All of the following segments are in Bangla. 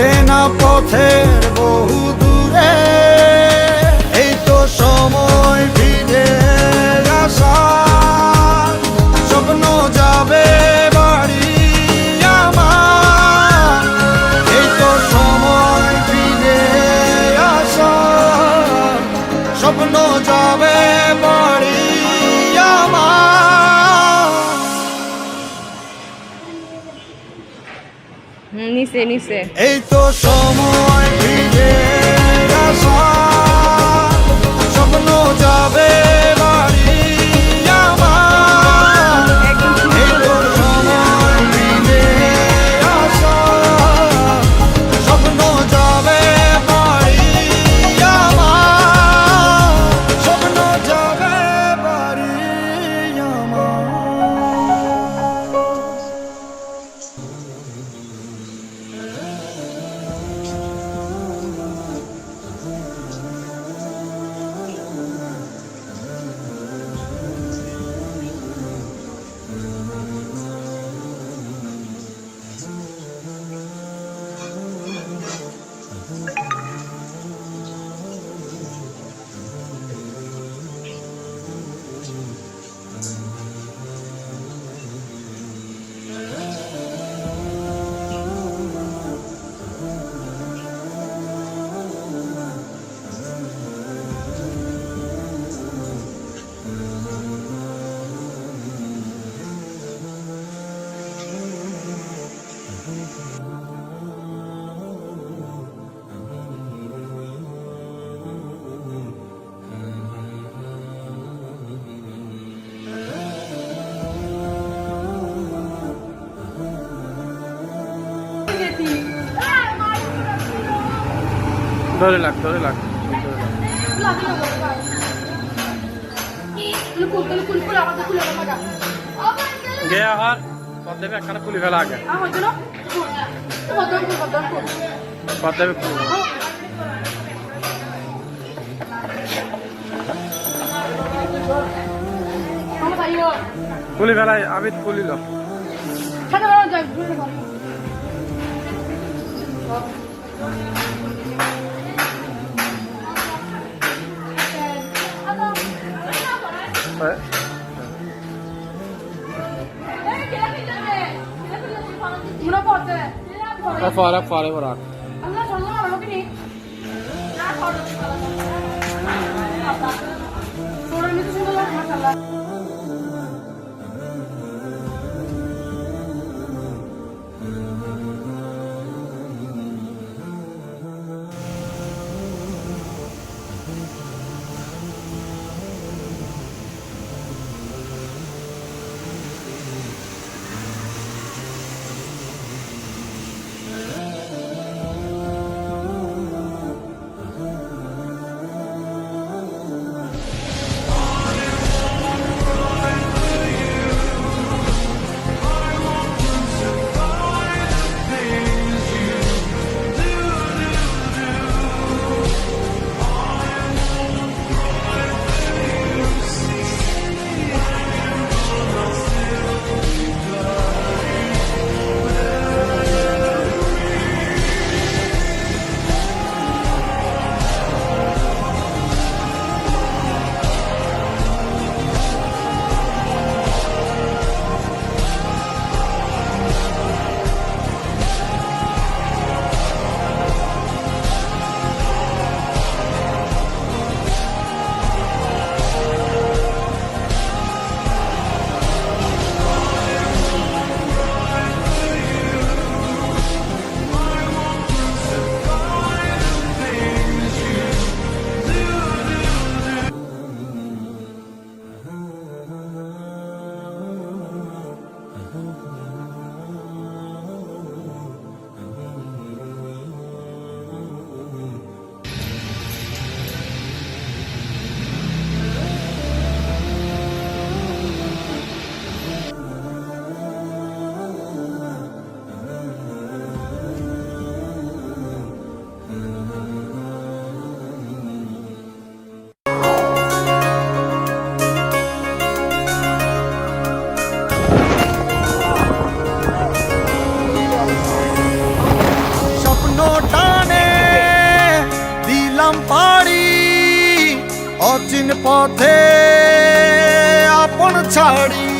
চেনা পথের বহু দূরে এই তো সময় ফিরে নিচে নিচে। এই তো সময় ধরে লাগ ধরে লাগ গে আর পদ্মে একখানে খুলি ফেলা আগে। পদ্মে খুলি। খুলি ফেলাই, আবিদ है। अल्लाह हाँ। तो तो পথে আপন ছাড়ি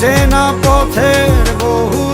চেনা পথের বহু